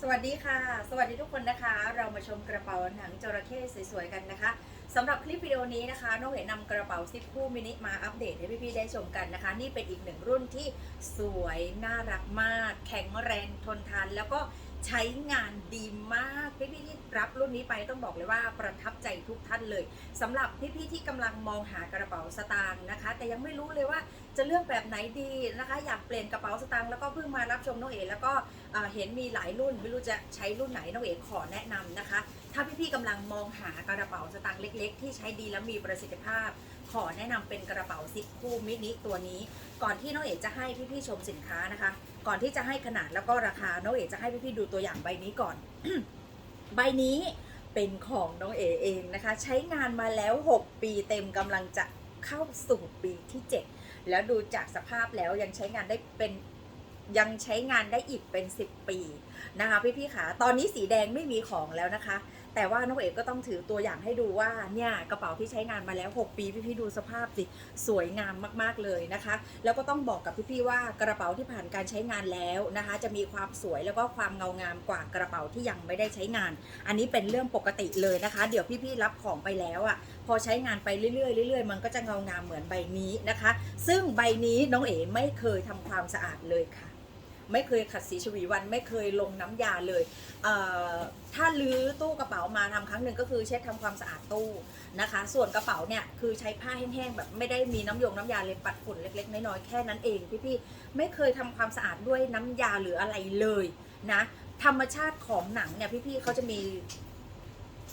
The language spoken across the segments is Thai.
สวัสดีค่ะ สวัสดีทุกคนนะคะ เรามาชมกระเป๋าหนังจระเข้สวยๆกันนะคะสำหรับคลิปวิดีโอนี้นะคะน้องเอ๋นำกระเป๋าซิปคู่มินิมาอัปเดตให้พี่ๆได้ชมกันนะคะ นี่เป็นอีกหนึ่งรุ่นที่สวยน่ารักมาก แข็งแรงทนทานแล้วก็ใช้งานดีมากพี่ๆที่รับรุ่นนี้ไปต้องบอกเลยว่าประทับใจทุกท่านเลยสำหรับพี่ๆที่กำลังมองหากระเป๋าสตางค์นะคะ แต่ยังไม่รู้เลยว่า จะเลือกแบบไหนดีนะคะอยากเปลี่ยนกระเป๋าสตางค์แล้วก็เพิ่งมารับชมน้องเอ๋แล้วก็เห็นมีหลายรุ่นไม่รู้จะใช้รุ่นไหนน้องเอ๋ขอแนะนำนะคะ ถ้าพี่ๆกำลังมองหากระเป๋าสตางค์เล็ก ๆ ที่ใช้ดีและมีประสิทธิภาพ ขอแนะนำเป็นกระเป๋าซิปคู่มินิตัวนี้ ก่อนที่น้องเอ๋จะให้พี่ๆชมสินค้านะคะ ก่อนที่จะให้ขนาดแล้วก็ราคาน้องเอ๋จะให้พี่ๆดูตัวอย่างใบนี้ก่อน ใบนี้เป็นของน้องเอ๋เองนะคะ ใช้งานมาแล้ว 6 ปีเต็มกำลังจะเข้าสู่ปีที่ 7 แล้วดูจากสภาพแล้วยังใช้งานได้เป็นยังใช้งานได้อีกเป็น 10 ปีนะคะพี่ๆขาตอนนี้สีแดงไม่มีของแล้วนะคะ แต่ว่าน้องเอกก็ต้องถือตัวอย่างให้ดูว่าเนี่ยกระเป๋าที่ใช้งานมาแล้ว 6 ปีพี่ๆดูสภาพสิสวยงามมากๆเลยนะคะ แล้วก็ต้องบอกกับพี่ๆว่ากระเป๋าที่ผ่านการใช้งานแล้วนะคะ จะมีความสวยแล้วก็ความเงางามกว่ากระเป๋าที่ยังไม่ได้ใช้งาน อันนี้เป็นเรื่องปกติเลยนะคะ เดี๋ยวพี่ๆรับของไปแล้วอะพอใช้งานไปเรื่อยๆเรื่อยๆ มันก็จะเงางามเหมือนใบนี้นะคะ ซึ่งใบนี้น้องเอ๋ไม่เคยทำความสะอาดเลยค่ะ ไม่เคยขัดสีชวีวันไม่เคยลงน้ำยาเลยเถ้าลื้อตู้กระเป๋ามาทำครั้งหนึ่งก็คือเช็ดทำความสะอาดตู้นะคะ ส่วนกระเป๋าเนี่ยคือใช้ผ้าแห้งๆแบบไม่ได้มีน้ำยงน้ำยาเลยปัดฝุ่นเล็กๆน้อยๆแค่นั้นเองพี่ๆไม่เคยทำความสะอาดด้วยน้ำยาหรืออะไรเลยนะธรรมชาติของหนังเนี่ยพี่ๆเขาจะมี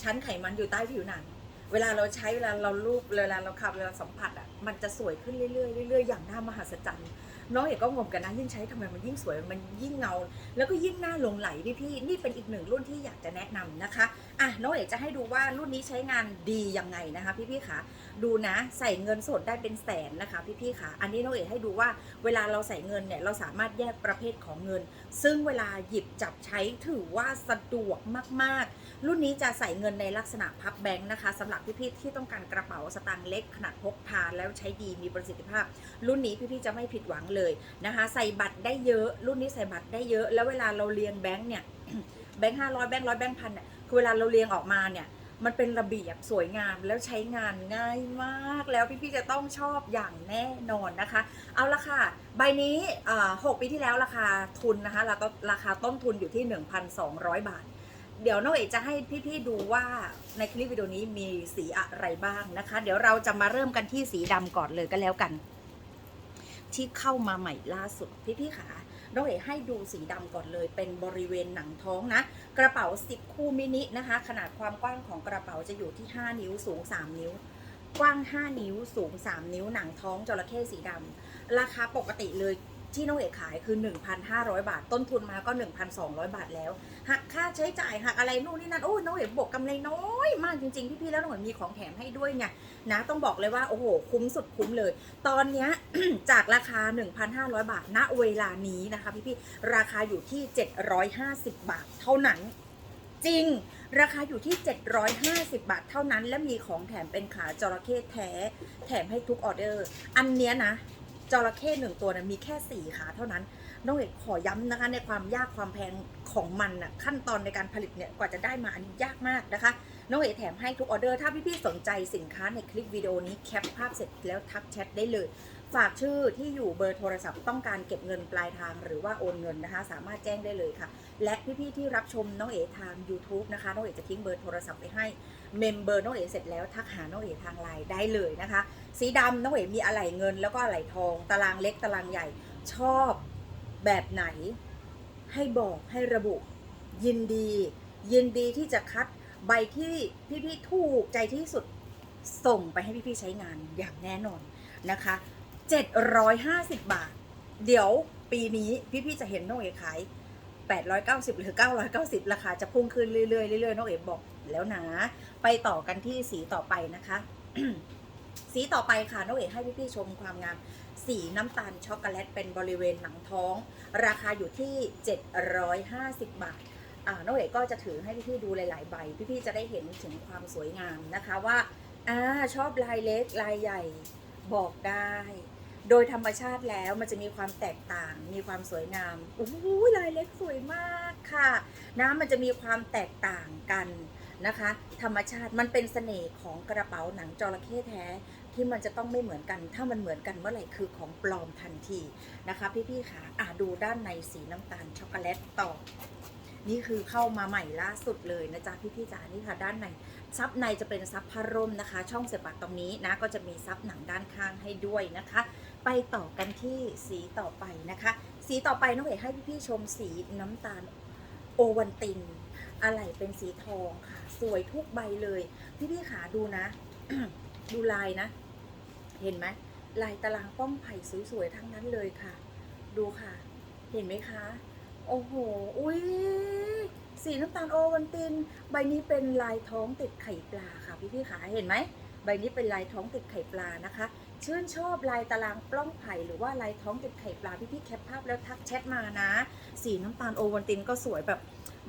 ชั้นไขมันอยู่ใต้ผิวหนัง เวลาเราใช้เวลาเราลูบเวลาเราขับเวลาสัมผัสอะมันจะสวยขึ้นเรื่อยๆเรื่อยๆอย่างน่ามหัศจรรย์ น้องเอกก็งงกันนะยิ่งใช้ทำไมมันยิ่งสวยมันยิ่งเงา แล้วก็ยิ่งหน่าลงไหลพี่ๆนี่เป็นอีกหนึ่งรุ่นที่อยากจะแนะนำนะคะอะน้องเอกจะให้ดูว่ารุ่นนี้ใช้งานดียังไงนะคะ พี่ๆคะดูนะใส่เงินสดได้เป็นแสนนะคะ พี่ๆคะอันนี้น้องเอกให้ดูว่าเวลาเราใส่เงินเนี่ยเราสามารถแยกประเภทของเงิน ซึ่งเวลาหยิบจับใช้ถือว่าสะดวกมากๆ รุ่นนี้จะใส่เงินในลักษณะพับแบงค์นะคะสำหรับพี่ๆที่ต้องการกระเป๋าสตางค์เล็กขนาดพกพาแล้วใช้ดีมีประสิทธิภาพ รุ่นนี้พี่ๆจะไม่ผิดหวังเลยนะคะ ใส่บัตรได้เยอะ รุ่นนี้ใส่บัตรได้เยอะ แล้วเวลาเราเรียงแบงค์เนี่ยแบงค์ห้าร้อยแบงค์ร้อยแบงค์พันเนี่ยคือเวลาเราเรียงออกมาเนี่ยมันเป็นระเบียบสวยงามแล้วใช้งานง่ายมากแล้วพี่ๆจะต้องชอบอย่างแน่นอนนะคะ เอาละค่ะ ใบนี้หกปีที่แล้วราคาทุนนะคะแล้วก็ราคาต้นทุนอยู่ที่ 1,200 บาท เดี๋ยวน้องเอกจะให้พี่ๆดูว่าในคลิปวิดีโอนี้มีสีอะไรบ้างนะคะ เดี๋ยวเราจะมาเริ่มกันที่สีดำก่อนเลยก็แล้วกัน ที่เข้ามาใหม่ล่าสุดพี่ๆค่ะน้องเอกให้ดูสีดำก่อนเลย เป็นบริเวณหนังท้องนะ กระเป๋า 10 คู่มินินะคะ ขนาดความกว้างของกระเป๋าจะอยู่ที่ 5 นิ้วสูง 3 นิ้ว กว้าง 5 นิ้วสูง 3 นิ้วหนังท้องจระเข้สีดำราคาปกติเลย ที่น้องเอกขายคือ 1,500 บาท ต้นทุนมาก็ 1,200 บาทแล้ว หักค่าใช้จ่ายหักอะไรนู่นนี่นั่นโอ้ยน้องเอกบวกกำไรน้อยมากจริง ๆ พี่ๆแล้วน้องเอกมีของแถมให้ด้วยไงนะต้องบอกเลยว่าโอ้โห คุ้มสุดคุ้มเลย ตอนนี้จากราคา 1,500 บาทณเวลานี้นะคะพี่ๆราคาอยู่ที่ 750 บาทเท่านั้นจริง ราคาอยู่ที่ 750 บาทเท่านั้น และมีของแถมเป็นขาจระเข้แท้ แถมให้ทุกออเดอร์ อันเนี้ยนะ จระเข้หนึ่งตัวนะมีแค่ 4 ขาเท่านั้น น้องเอกขอย้ำนะคะ ในความยากความแพงของมันน่ะขั้นตอนในการผลิตเนี่ยกว่าจะได้มาอันนี้ยากมากนะคะ น้องเอกแถมให้ทุกออเดอร์ ถ้าพี่ๆสนใจสินค้าในคลิปวิดีโอนี้แคปภาพเสร็จแล้วทักแชทได้เลย ฝากชื่อที่อยู่เบอร์โทรศัพท์ต้องการเก็บเงินปลายทางหรือว่าโอนเงินนะคะ สามารถแจ้งได้เลยค่ะ และพี่ๆที่รับชมน้องเอ๋ทาง YouTube นะคะ น้องเอ๋จะทิ้งเบอร์โทรศัพท์ไว้ให้ เมมเบอร์น้องเอ๋เสร็จแล้วทักหาน้องเอ๋ทางไลน์ได้เลยนะคะ สีดำน้องเอ๋มีอะไหล่เงินแล้วก็อะไหล่ทอง ตารางเล็กตารางใหญ่ชอบแบบไหน ให้บอกให้ระบุ ยินดี ยินดีที่จะคัดใบที่พี่ๆถูกใจที่สุดส่งไปให้พี่ๆใช้งานอย่างแน่นอนนะคะ 750 บาท เดี๋ยวปีนี้พี่ๆจะเห็นน้องเอ๋ขาย 890 หรือ 990 ราคาจะพุ่งขึ้นเรื่อยๆเรื่อยๆน้องเอ๋บอกแล้วนะ ไปต่อกันที่สีต่อไปนะคะ สีต่อไปค่ะน้องเอ๋ให้พี่ๆชมความงาม สีน้ำตาลช็อกโกแลตเป็นบริเวณหนังท้อง ราคาอยู่ที่ 750 บาทอ่าน้องเอกก็จะถือให้พี่ๆดูหลายๆใบ พี่ๆจะได้เห็นถึงความสวยงามนะคะว่าอ่าชอบลายเล็กลายใหญ่บอกได้ โดยธรรมชาติแล้วมันจะมีความแตกต่าง มีความสวยงามอู้หูลายเล็กสวยมากค่ะนะมันจะมีความแตกต่างกันนะคะ ธรรมชาติมันเป็นเสน่ห์ของกระเป๋าหนังจระเข้แท้ที่มันจะต้องไม่เหมือนกัน ถ้ามันเหมือนกันเมื่อไหร่คือของปลอมทันทีนะคะพี่ๆค่ะอะดูด้านในสีน้ำตาลช็อกโกแลตต่อ นี่คือเข้ามาใหม่ล่าสุดเลยนะจ๊ะพี่ๆจ๋านี่ค่ะด้านใน ซับในจะเป็นซับผ้าร่มนะคะ ช่องเสียบปลักตรงนี้นะก็จะมีซับหนังด้านข้างให้ด้วยนะคะ ไปต่อกันที่สีต่อไปนะคะ สีต่อไปน้องเอ๋ให้พี่ๆชมสีน้ำตาลโอวันตินอะไรเป็นสีทองค่ะ สวยทุกใบเลย พี่ๆขาดูนะ ดูลายนะ เห็นไหมลายตารางป้อมไผ่สวยๆทั้งนั้นเลยค่ะ ดูค่ะ เห็นไหมคะ โอ้โห อุ้ย สีน้ำตาลโอวันติน ใบนี้เป็นลายท้องติดไข่ปลาค่ะพี่พี่ๆขาเห็นไหมใบนี้เป็นลายท้องติดไข่ปลานะคะ ชื่นชอบลายตารางปล้องไผ่หรือว่าลายท้องติดไข่ปลาพี่พี่ๆแคปภาพแล้วทักแชทมานะ สีน้ำตาลโอวันตินก็สวยแบบ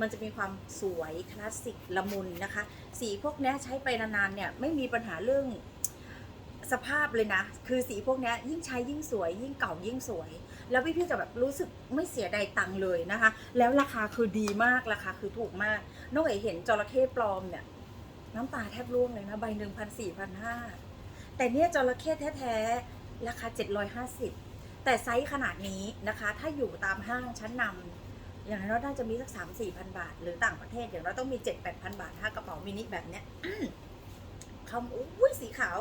มันจะมีความสวยคลาสสิกละมุนนะคะ สีพวกนี้ใช้ไปนานๆเนี่ยไม่มีปัญหาเรื่องสภาพเลยนะ คือสีพวกนี้ยยิ่งใช้ยิ่งสวย ยิ่งเก่ายิ่งสวย แล้วพี่ๆจะแบบรู้สึกไม่เสียดายตังค์เลยนะคะ แล้วราคาคือดีมากราคาคือถูกมากน้องเอ๋เห็นจระเข้ปลอมเนี่ยน้ำตาแทบร่วงเลยนะ ใบหนึ่งพันสี่พันห้าแต่เนี่ยจระเข้แท้ๆ ราคาเจ็ดร้อยห้าสิบแต่ไซส์ขนาดนี้นะคะ ถ้าอยู่ตามห้างชั้นนำอย่างน้อยน่าจะมีสักสามสี่พันบาท หรือต่างประเทศอย่างน้อยต้องมีเจ็ดแปดพันบาทถ้ากระเป๋ามินิแบบเนี้ยคำอุ้ยสีขาว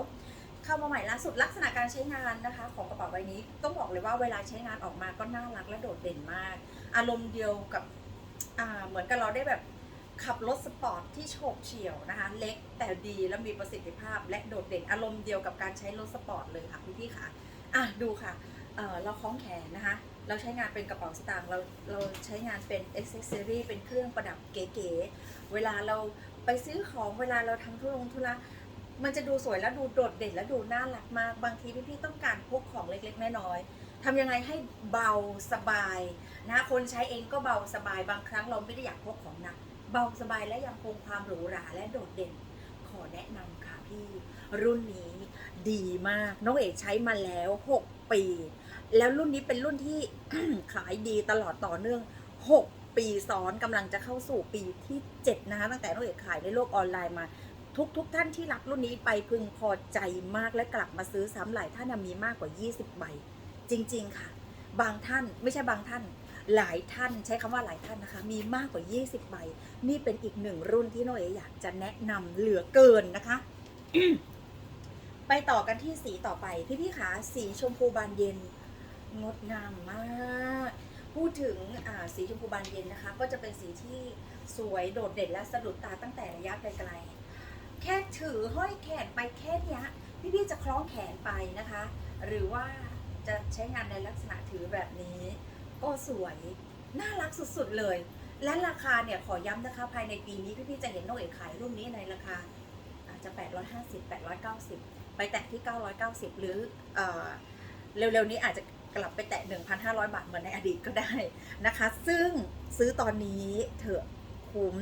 เข้ามาใหม่ล่าสุดลักษณะการใช้งานนะคะ ของกระเป๋าใบนี้ต้องบอกเลยว่าเวลาใช้งานออกมาก็น่ารักและโดดเด่นมาก อารมณ์เดียวกับเหมือนกับเราได้แบบขับรถสปอร์ตที่โฉบเฉี่ยวนะคะ เล็กแต่ดีและมีประสิทธิภาพ และโดดเด่นอารมณ์เดียวกับการใช้รถสปอร์ตเลยค่ะพี่พี่ๆค่ะอะดูค่ะเเราคล้องแขนนะคะ เราใช้งานเป็นกระเป๋าสตางค์เราเราใช้งานเป็นอ็อกเซอรี่เป็นเครื่องประดับเก๋ๆเวลาเราไปซื้อของเวลาเราทำธุรงธุระ มันจะดูสวยแล้วดูโดดเด่นและดูน่ารักมาก บางทีพี่ๆต้องการพกของเล็กๆน้อยๆทำยังไงให้เบาสบายนะคนใช้เองก็เบาสบายบางครั้งเราไม่ได้อยากพกของหนักเบาสบายและยังคงความหรูหราและโดดเด่น ขอแนะนำค่ะพี่ รุ่นนี้ดีมาก น้องเอกใช้มาแล้ว 6 ปี แล้วรุ่นนี้เป็นรุ่นที่ขายดีตลอดต่อเนื่อง 6 ปีซ้อนกำลังจะเข้าสู่ปีที่ 7 นะคะตั้งแต่น้องเอกขายในโลกออนไลน์มา ทุกทุกท่านที่รับรุ่นนี้ไปพึงพอใจมากและกลับมาซื้อซ้ำหลายท่านมีมากกว่า 20 ใบ จริง ๆ ค่ะ บางท่านไม่ใช่บางท่าน หลายท่านใช้คำว่าหลายท่านนะคะ มีมากกว่า 20 ใบ นี่เป็นอีกหนึ่งรุ่นที่น้องเออยากจะแนะนำเหลือเกินนะคะ ไปต่อกันที่สีต่อไป พี่ๆขาสีชมพูบานเย็น งดงามมาก พูดถึงอ่าสีชมพูบานเย็นนะคะ ก็จะเป็นสีที่สวยโดดเด่นและสะดุดตาตั้งแต่ระยะไกลๆ แค่ถือห้อยแขนไปแค่นี้พี่ๆจะคล้องแขนไปนะคะ หรือว่าจะใช้งานในลักษณะถือแบบนี้ ก็สวยน่ารักสุดๆเลย และราคาเนี่ยขอย้ำนะคะภายในปีนี้พี่ๆจะเห็นน้องเอกขายรุ่นนี้ในราคาอาจจะ 850 890 ไปแตะที่ 990 หรือเอเร็วๆนี้อาจจะกลับไปแตะ 1,500 บาทเหมือนในอดีตก็ได้นะคะ ซึ่งซื้อตอนนี้เถอะคุ้ม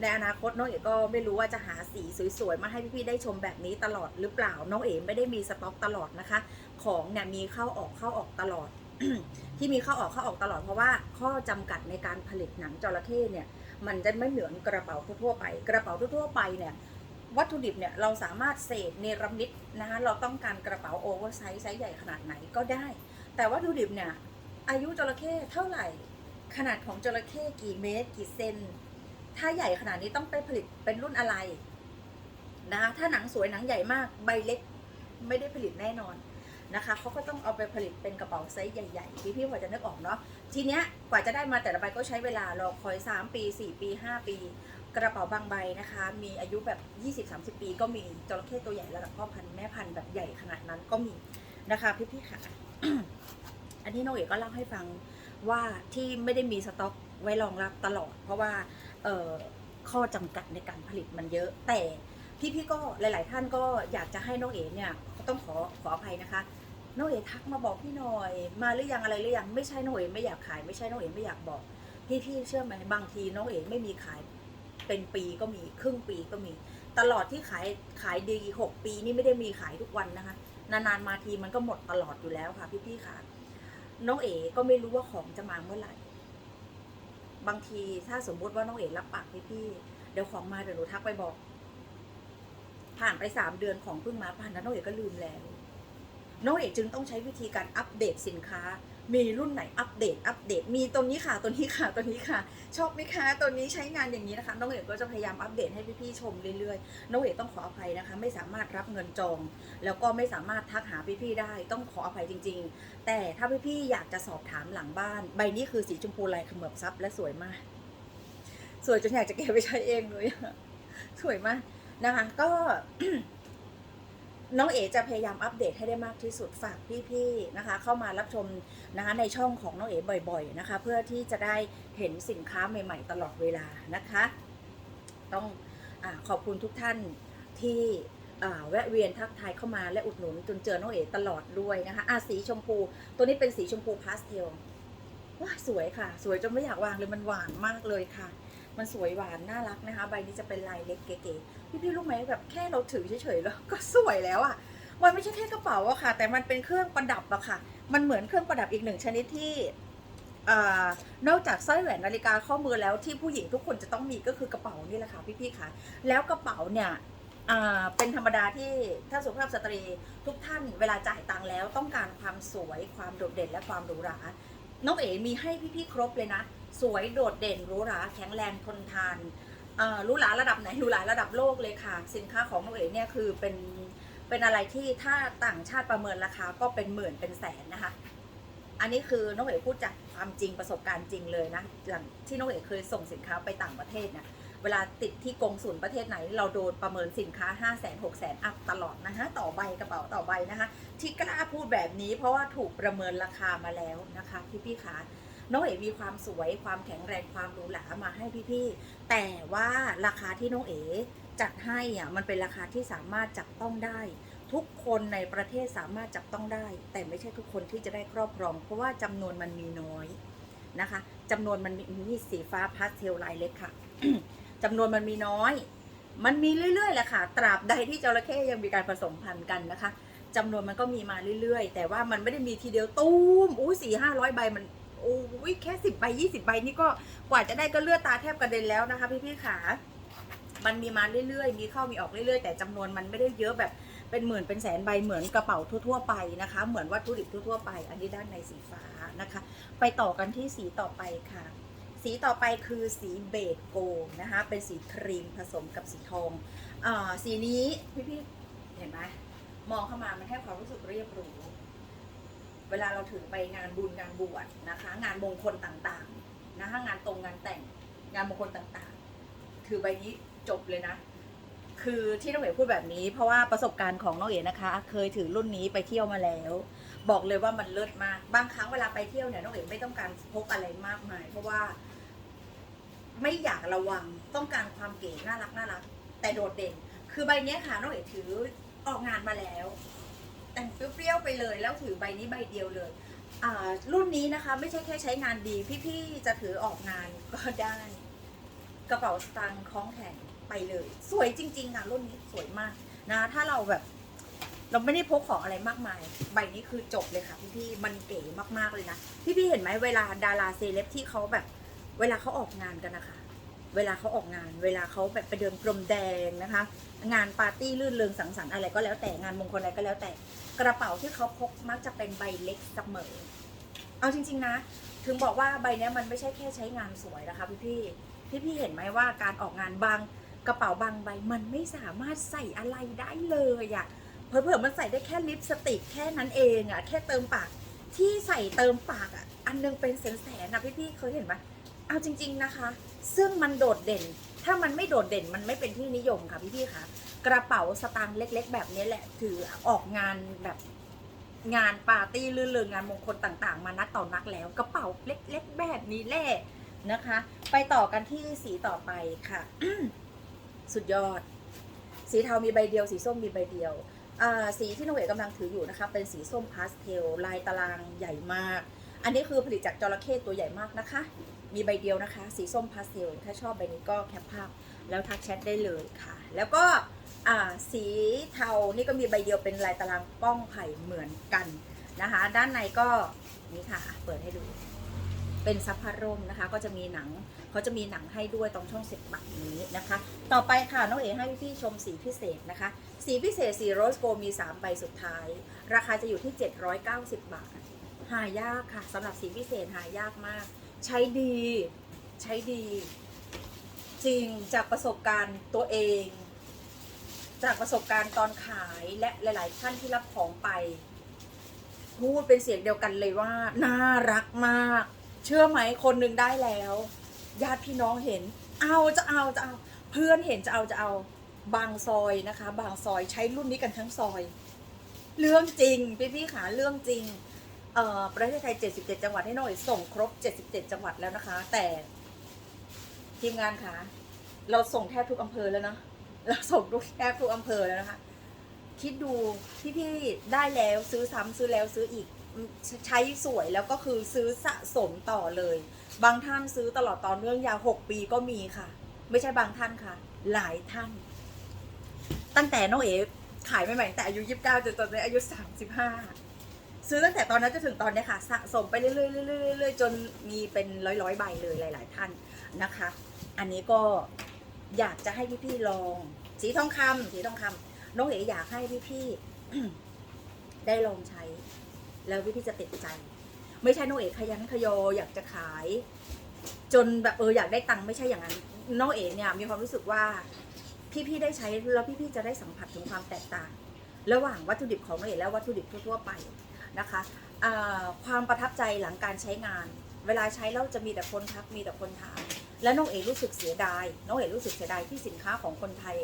ในอนาคตน้องเอ๋ก็ไม่รู้ว่าจะหาสีสวยๆ มาให้พี่ๆได้ชมแบบนี้ตลอดหรือเปล่า น้องเอ๋ไม่ได้มีสต็อกตลอดนะคะ ของเนี่ยมีเข้าออกเข้าออกตลอด ที่มีเข้าออกเข้าออกตลอดเพราะว่าข้อจำกัดในการผลิตหนังจระเข้เนี่ยมันจะไม่เหมือนกระเป๋าทั่วไป กระเป๋าทั่วไปเนี่ยวัตถุดิบเนี่ยเราสามารถเศษเนรมิตนะคะเราต้องการกระเป๋าโอเวอร์ไซส์ไซส์ใหญ่ขนาดไหนก็ได้ แต่วัตถุดิบเนี่ยอายุจระเข้เท่าไหร่ ขนาดของจระเข้กี่เมตร กี่เซน ถ้าใหญ่ขนาดนี้ต้องไปผลิตเป็นรุ่นอะไรนะคะถ้าหนังสวยหนังใหญ่มากใบเล็กไม่ได้ผลิตแน่นอนนะคะเขาก็ต้องเอาไปผลิตเป็นกระเป๋าไซส์ใหญ่ๆพี่ๆพอจะนึกออกเนาะทีเนี้ยกว่าจะได้มาแต่ละใบก็ใช้เวลารอคอย 3 ปี 4 ปี 5 ปี กระเป๋าบางใบนะคะ มีอายุแบบ 20-30 ปี ก็มีจระเข้ตัวใหญ่ระดับพ่อพันธุ์แม่พันธุ์แบบใหญ่ขนาดนั้นก็มีนะคะพี่ๆค่ะ อันนี้น้องเอกก็เล่าให้ฟังว่าที่ไม่ได้มีสต็อกไว้รองรับตลอด เพราะว่า ข้อจำกัดในการผลิตมันเยอะ แต่พี่ๆก็หลาย ๆ ท่านก็อยากจะให้น้องเอ๋เนี่ยต้องขอขออภัยนะคะน้องเอ๋ทักมาบอกพี่หน่อย มาหรือยังอะไรหรือยังไม่ใช่น้องเอ๋ไม่อยากขาย ไม่ใช่น้องเอ๋ไม่อยากบอก พี่พี่ๆเชื่อไหมบางทีน้องเอ๋ไม่มีขายเป็นปีก็มีครึ่งปีก็มี ตลอดที่ขายขายดีหกปีนี่ไม่ได้มีขายทุกวันนะคะ นานๆมาทีมันก็หมดตลอดอยู่แล้วค่ะพี่พี่ๆค่ะ น้องเอ๋ก็ไม่รู้ว่าของจะมาเมื่อไหร่ บางทีถ้าสมมุติว่าน้องเอ๋รับปากพี่พี่เดี๋ยวของมาเดี๋ยวหนูทักไปบอก ผ่านไปสามเดือนของเพิ่งมาผ่านนั้นน้องเอ๋ก็ลืมแล้ว น้องเอกจึงต้องใช้วิธีการอัปเดตสินค้า มีรุ่นไหนอัปเดตอัปเดต มีตัวนี้ค่ะตัวนี้ค่ะตัวนี้ค่ะ ชอบไหมคะตัวนี้ใช้งานอย่างนี้นะคะ น้องเอกก็จะพยายามอัปเดตให้พี่ๆชมเรื่อยๆ น้องเอกต้องขออภัยนะคะ ไม่สามารถรับเงินจอง แล้วก็ไม่สามารถทักหาพี่ๆได้ ต้องขออภัยจริง ๆ แต่ถ้าพี่ๆอยากจะสอบถามหลังบ้าน ใบนี้คือสีชมพูลายเขมือบซับและสวยมาก สวยจนอยากจะเก็บไปใช้เองเลยสวยมากนะคะ ก็ น้องเอ๋จะพยายามอัปเดตให้ได้มากที่สุดฝากพี่ๆนะคะ เข้ามารับชมนะคะในช่องของน้องเอ๋บ่อย ๆนะคะ เพื่อที่จะได้เห็นสินค้าใหม่ ๆ ตลอดเวลานะคะ ต้องอขอบคุณทุกท่านที่แวะเวียนทักทายเข้ามาและอุดหนุนจนเจอน้องเอ๋ตลอดด้วยนะคะอะสีชมพู ตัวนี้เป็นสีชมพูพาสเทลว้าสวยค่ะ สวยจนไม่อยากวางเลยมันหวานมากเลยค่ะ มันสวยหวานน่ารักนะคะ ใบนี้จะเป็นลายเล็กเก๋ๆพี่ๆรู้ไหมแบบแค่เราถือเฉยๆแล้วก็สวยแล้วอะ่ะมันไม่ใช่แค่กระเป๋าอะค่ะ แต่มันเป็นเครื่องประดับอะค่ะ มันเหมือนเครื่องประดับอีกหนึ่งชนิดที่อนอกจากสร้อยแหวนนาฬิกาข้อมือแล้วที่ผู้หญิงทุกคนจะต้องมีก็คือกระเป๋านี่แหละค่ะพี่ๆค่ะ แล้วกระเป๋าเนี่ยเป็นธรรมดาที่ถ้าสุภาพสตรีทุกท่านเวลาจ่ายตังค์แล้วต้องการความสวยความโดดเด่นและความหรูหรา น้องเอ๋มีให้พี่ๆครบเลยนะ สวยโดดเด่นรูหราแข็งแรงทนทานอ่อหรูหราระดับไหนรู้หราระดับโลกเลยค่ะ สินค้าของน้องเอ๋เนี่ยคือเป็นเป็นอะไรที่ถ้าต่างชาติประเมินราคาก็เป็นหมื่นเป็นแสนนะคะ อันนี้คือน้องเอ๋พูดจากความจริงประสบการณ์จริงเลยนะหลังที่น้องเอ๋เคยส่งสินค้าไปต่างประเทศเนี่ย เวลาติดที่กงสุลประเทศไหน เราโดนประเมินสินค้า 5 0 0 0 0 0 6 0 0 0 0 อัพตลอดนะคะต่อใบกระเป๋าต่อใบนะคะ ที่กล้าพูดแบบนี้เพราะว่าถูกประเมินราคามาแล้วนะคะพี่พี่คะน้องเอ๋มีความสวยความแข็งแรงความหรูหรามาให้พี่ๆ แต่ว่าราคาที่น้องเอ๋จัดให้อะมันเป็นราคาที่สามารถจับต้องได้ ทุกคนในประเทศสามารถจับต้องได้ แต่ไม่ใช่ทุกคนที่จะได้ครอบครอง เพราะว่าจำนวนมันมีน้อยนะคะจำนวนมันมีสีฟ้าพาสเทลลายเล็กค่ะ จำนวนมันมีน้อย มันมีเรื่อยๆแหละค่ะ ตราบใดที่จระเข้ยังมีการผสมพันธุ์กันนะคะจำนวนมันก็มีมาเรื่อยๆ แต่ว่ามันไม่ได้มีทีเดียวตู้มอู้สี่ห้าร้อยใบมันโอ้ยแค่สิบใบยี่สิบใบนี่ก็กว่าจะได้ก็เลือดตาแทบกระเด็นแล้วนะคะ พี่ๆขามันมีมาเรื่อยๆ มีเข้ามีออกเรื่อยๆ แต่จำนวนมันไม่ได้เยอะแบบเป็นหมื่นเป็นแสนใบเหมือนกระเป๋าทั่วๆไปนะคะ เหมือนวัตถุดิบทั่วๆไป อันนี้ด้านในสีฟ้านะคะ ไปต่อกันที่สีต่อไปค่ะ สีต่อไปคือสีเบจโกลด์นะคะ เป็นสีครีมผสมกับสีทองอสีนี้พี่ๆเห็นไหมมองเข้ามามันให้ความรู้สึกเรียบหรูเวลาเราถือไปงานบุญงานบวชนะคะ งานมงคลต่างๆนะคะงานตรงงานแต่งงานมงคลต่างๆ ถือใบนี้จบเลยนะ คือที่น้องเอ๋พูดแบบนี้ เพราะว่าประสบการณ์ของน้องเอ๋นะคะ เคยถือรุ่นนี้ไปเที่ยวมาแล้ว บอกเลยว่ามันเลิศมาก บางครั้งเวลาไปเที่ยวเนี่ยน้องเอ๋ไม่ต้องการพกอะไรมากมาย เพราะว่า ไม่อยากระวังต้องการความเก๋น่ารักน่ารัก แต่โดดเด่น คือใบนี้ค่ะน้องเอ๋ถือออกงานมาแล้ว แต่งเปรี้ยวๆไปเลย แล้วถือใบนี้ใบเดียวเลยอ่ารุ่นนี้นะคะ ไม่ใช่แค่ใช้งานดี พี่ๆจะถือออกงานก็ได้ กระเป๋าสตางค์คล้องแขนไปเลย สวยจริงๆค่ะรุ่นนี้สวยมากนะ ถ้าเราแบบเราไม่ได้พกของอะไรมากมาย ใบนี้คือจบเลยค่ะพี่ๆมันเก๋มากๆเลยนะ พี่ๆเห็นไหมเวลาดาราเซเลบที่เขาแบบ เวลาเขาออกงานกันนะคะ เวลาเขาออกงาน เวลาเขาแบบไปเดินพรมแดงนะคะ งานปาร์ตี้ลื่นเริงสังสรรค์อะไรก็แล้วแต่งานมงคลอะไรก็แล้วแต่ กระเป๋าที่เขาพกมักจะเป็นใบเล็กเสมอ เอาจริง ๆนะ ถึงบอกว่าใบนี้มันไม่ใช่แค่ใช้งานสวยนะคะพี่พี่พี่ๆเห็นไหมว่าการออกงานบางกระเป๋าบางใบมันไม่สามารถใส่อะไรได้เลยอะเผลอมันใส่ได้แค่ลิปสติกแค่นั้นเองอะแค่เติมปากที่ใส่เติมปากอะอันนึงเป็นแสนๆนะพี่พี่เคยเห็นไหม เอาจริง ๆนะคะ ซึ่งมันโดดเด่น ถ้ามันไม่โดดเด่นมันไม่เป็นที่นิยมค่ะพี่พี่ๆค่ะ กระเป๋าสตางค์เล็ก ๆ แบบนี้แหละ ถือออกงานแบบงานปาร์ตี้ลื่นเริงงานมงคลต่างๆ มานักต่อนักแล้ว กระเป๋าเล็ก ๆ แบบนี้แหละนะคะ ไปต่อกันที่สีต่อไปค่ะ สุดยอด สีเทามีใบเดียว สีส้มมีใบเดียวสีที่น้องเอ๋กำลังถืออยู่นะคะ เป็นสีส้มพาสเทลลายตารางใหญ่มาก อันนี้คือผลิตจากจระเข้ตัวใหญ่มากนะคะ มีใบเดียวนะคะ สีส้มพาสเทลถ้าชอบใบนี้ก็แคปภาพ แล้วทักแชทได้เลยค่ะ แล้วก็สีเทานี่ก็มีใบเดียวเป็นลายตารางป้องไผ่เหมือนกันนะคะ ด้านในก็นี่ค่ะ เปิดให้ดู เป็นซับพาร่มนะคะ ก็จะมีหนังเขาจะมีหนังให้ด้วยตรงช่องเซ็ตบัตรนี้นะคะ ต่อไปค่ะน้องเอ๋ให้พี่ๆชมสีพิเศษนะคะ สีพิเศษสีโรสโกมี 3 ใบสุดท้าย ราคาจะอยู่ที่ 790 บาท หายากค่ะสำหรับสีพิเศษหายากมาก ใช้ดี ใช้ดี จริงจากประสบการณ์ตัวเอง จากประสบการณ์ตอนขายและหลาย ๆ ท่านที่รับของไป พูดเป็นเสียงเดียวกันเลยว่า น่ารักมาก เชื่อไหมคนหนึ่งได้แล้วญาติพี่น้องเห็น เอาจะเอาจะเอา เพื่อนเห็นจะเอาจะเอาบางซอยนะคะ บางซอยใช้รุ่นนี้กันทั้งซอย เรื่องจริงพี่พี่ๆขาเรื่องจริง ประเทศไทย 77 จังหวัดให้หน่อย ส่งครบ 77 จังหวัดแล้วนะคะ แต่ทีมงานคะเราส่งแทบทุกอำเภอแล้วเนาะเราส่งทุกแทบทุกอำเภอแล้วนะคะ คิดดูพี่ๆได้แล้วซื้อซ้ำซื้อแล้วซื้ออีกใช้สวยแล้วก็คือซื้อสะสมต่อเลย บางท่านซื้อตลอดต่อเนื่องยาวหกปีก็มีค่ะ ไม่ใช่บางท่านค่ะ หลายท่าน ตั้งแต่น้องเอ๋ขายใหม่ๆตั้งแต่อายุ 29จนตอนนี้อายุ 35 ซื้อตั้งแต่ตอนนั้นจนถึงตอนนี้ค่ะสะสมไปเรื่อยๆเรื่อยๆๆจนมีเป็นร้อยๆใบเลยหลาย ๆ ท่านนะคะ อันนี้ก็อยากจะให้พี่ๆลอง สีทองคำสีทองคำน้องเอ๋อยากให้พี่ๆได้ลองใช้ แล้วพี่ๆจะติดใจ ไม่ใช่น้องเอ๋ขยันขยออยากจะขาย จนแบบเอออยากได้ตังค์ไม่ใช่อย่างนั้นน้องเอ๋เนี่ยมีความรู้สึกว่าพี่ๆได้ใช้แล้วพี่ๆจะได้สัมผัสถึงความแตกต่าง ระหว่างวัตถุดิบของน้องเอ๋และวัตถุดิบทั่วๆไป นะคะความประทับใจหลังการใช้งาน เวลาใช้แล้วจะมีแต่คนทักมีแต่คนถาม และน้องเอ๋รู้สึกเสียดาย น้องเอ๋รู้สึกเสียดายที่สินค้าของคนไทย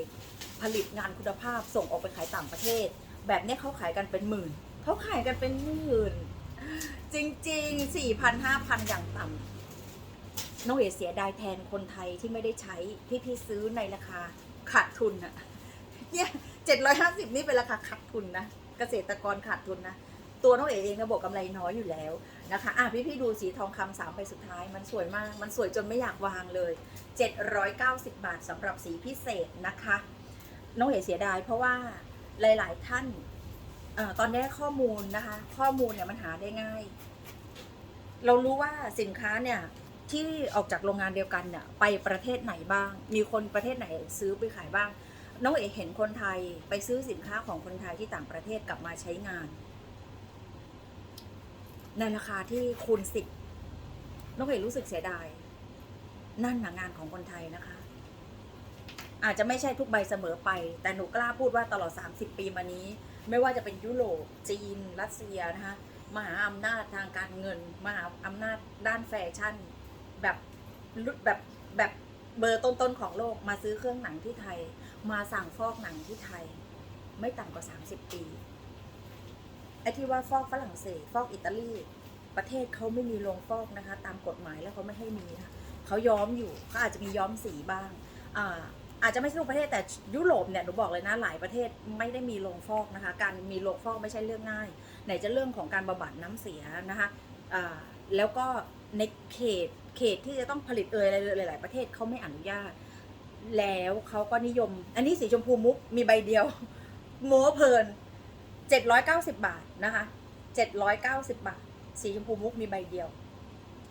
ผลิตงานคุณภาพส่งออกไปขายต่างประเทศ แบบนี้เขาขายกันเป็นหมื่นเขาขายกันเป็นหมื่นจริงๆสี่พันห้าพันอย่างต่ำน้องเอ๋เสียดายแทนคนไทยที่ไม่ได้ใช้ที่พี่ซื้อในราคาขาดทุนอะเนี่ยเจ็ดร้อยห้าสิบนี่เป็นราคาขาดทุนนะเกษตรกรขาดทุนนะ ตัวน้องเอ๋เองระบบกำไรน้อยอยู่แล้วนะคะอะพี่พี่ๆดูสีทองคำสามใบสุดท้าย มันสวยมาก มันสวยจนไม่อยากวางเลย 790 บาทสำหรับสีพิเศษนะคะ น้องเอ๋เสียดายเพราะว่าหลายๆท่านออตอนนี้ข้อมูลนะคะ ข้อมูลเนี่ยมันหาได้ง่าย เรารู้ว่าสินค้าเนี่ยที่ออกจากโรงงานเดียวกันเนี่ยไปประเทศไหนบ้าง มีคนประเทศไหนซื้อไปขายบ้าง น้องเอ๋เห็นคนไทยไปซื้อสินค้าของคนไทยที่ต่างประเทศกลับมาใช้งาน ในราคาที่คูณสิบน้องเอ๋รู้สึกเสียดาย นั่นหนงานของคนไทยนะคะ อาจจะไม่ใช่ทุกใบเสมอไป แต่หนูกล้าพูดว่าตลอด 30 ปีมานี้ ไม่ว่าจะเป็นยุโรปจีน รัสเซียนะคะมหาอำนาจทางการเงิน มหาอำนาจด้านแฟชั่น แบบรุ่นแบบแบบเบอร์ต้นๆของโลกมาซื้อเครื่องหนังที่ไทย มาสั่งฟอกหนังที่ไทย ไม่ต่ำกว่า 30 ปี ไอ้ที่ว่าฟอกฝรั่งเศส ฟอกอิตาลี ประเทศเขาไม่มีโรงฟอกนะคะ ตามกฎหมายแล้วเขาไม่ให้มีค่ะเขาย้อมอยู่เขาอาจจะมีย้อมสีบ้างอ่าอาจจะไม่ใช่ทุกประเทศแต่ยุโรปเนี่ยหนูบอกเลยนะหลายประเทศไม่ได้มีโรงฟอกนะคะ การมีโรงฟอกไม่ใช่เรื่องง่าย ไหนจะเรื่องของการบำบัดน้ำเสียนะคะแล้วก็ในเขตเขตที่จะต้องผลิตเอยอะไรหลาย ๆ ประเทศเขาไม่อนุญาต แล้วเขาก็นิยม อันนี้สีชมพูมุกมีใบเดียวโม้เพลิน 790 บาทนะคะ 790 บาท สีชมพูมุกมีใบเดียว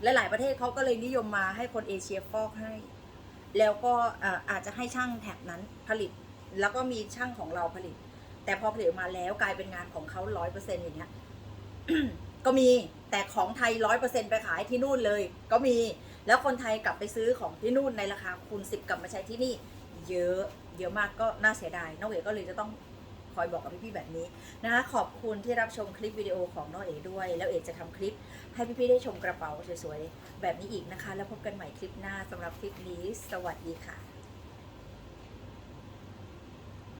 และหลายประเทศเขาก็เลยนิยมมาให้คนเอเชียฟอกให้ แล้วก็อาจจะให้ช่างแถบนั้นผลิต แล้วก็มีช่างของเราผลิต แต่พอผลิตออกมาแล้วกลายเป็นงานของเขาร้อยเปอร์เซ็นต์อย่างเงี้ยก็มีแต่ของไทยร้อยเปอร์เซ็นต์ไปขายที่นู่นเลย ก็มีแล้วคนไทยกลับไปซื้อของที่นู่นในราคาคูณสิบกลับมาใช้ที่นี่ เยอะเยอะมากก็น่าเสียดายน้องเอ๋ก็เลยจะต้อง คอยบอกกับพี่ๆแบบนี้นะคะขอบคุณที่รับชมคลิปวิดีโอของน้องเอ๋ด้วย แล้วเอ๋จะทำคลิปให้พี่ๆได้ชมกระเป๋าสวยๆแบบนี้อีกนะคะ แล้วพบกันใหม่คลิปหน้าสำหรับคลิปนี้ สวัสดีค่ะ